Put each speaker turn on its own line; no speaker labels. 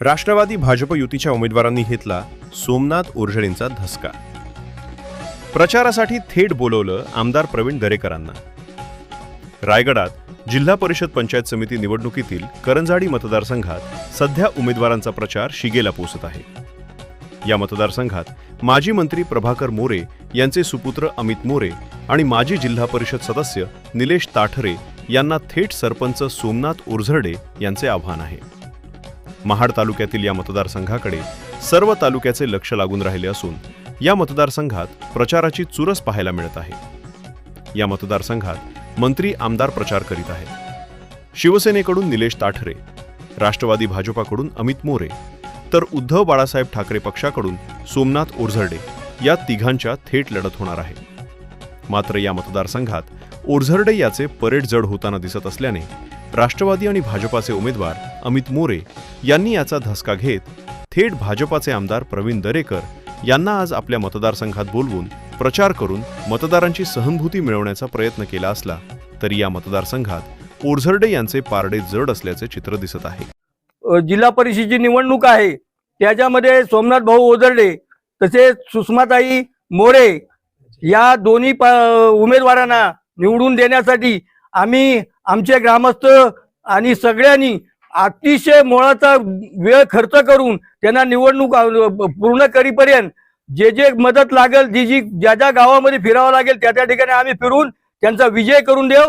राष्ट्रवादी भाजप युतीच्या उमेदवारांनी घेतला सोमनाथ उर्जळेंचा धसका. प्रचारासाठी थेट बोलवलं आमदार प्रवीण दरेकरांना. रायगडात जिल्हा परिषद पंचायत समिती निवडणुकीतील करंजाडी मतदारसंघात सध्या उमेदवारांचा प्रचार शिगेला पोसत आहे. या मतदारसंघात माजी मंत्री प्रभाकर मोरे यांचे सुपुत्र अमित मोरे आणि माजी जिल्हा परिषद सदस्य निलेश ताठरे यांना थेट सरपंच सोमनाथ उर्झर्डे यांचे आव्हान आहे. महाड तालुक्यातील या मतदारसंघाकडे सर्व तालुक्याचे लक्ष लागून राहिले असून या मतदारसंघात प्रचाराची चुरस पाहायला मिळत आहे. या मतदारसंघात मंत्री आमदार प्रचार करीत आहेत. शिवसेनेकडून निलेश ताठरे राष्ट्रवादी भाजपाकडून अमित मोरे तर उद्धव बाळासाहेब ठाकरे पक्षाकडून सोमनाथ ओरझर्डे या तिघांच्या थेट लढत होणार आहे. मात्र या मतदारसंघात ओरझर्डे याचे परेड जड होताना दिसत असल्याने राष्ट्रवादी आणि भाजपाचे उमेदवार अमित मोरे यांनी याचा धसका घेत थेट भाजपाचे आमदार प्रवीण दरेकर यांना आज आपल्या मतदारसंघात बोलवून प्रचार करून मतदारांची सहनुभूती मिळवण्याचा प्रयत्न केला असला तरी या मतदारसंघात ओरझर्डे यांचे पारडे जड असल्याचे चित्र दिसत आहे.
जिल्हा परिषदेची निवडणूक आहे. त्याच्यामध्ये सोमनाथ भाऊ ओझरडे तसेच सुषमाताई मोरे या दोन्ही उमेदवारांना निवडून देण्यासाठी आम्ही आमचे ग्रामस्थ आणि सगळ्यांनी अतिशय मोळाचा वेळ खर्च करून त्यांना निवडणूक पूर्ण करीपर्यंत जे जे मदत लागेल जी जी ज्या ज्या गावामध्ये फिरावं लागेल त्या त्या ठिकाणी आम्ही फिरून त्यांचा विजय करून देऊ.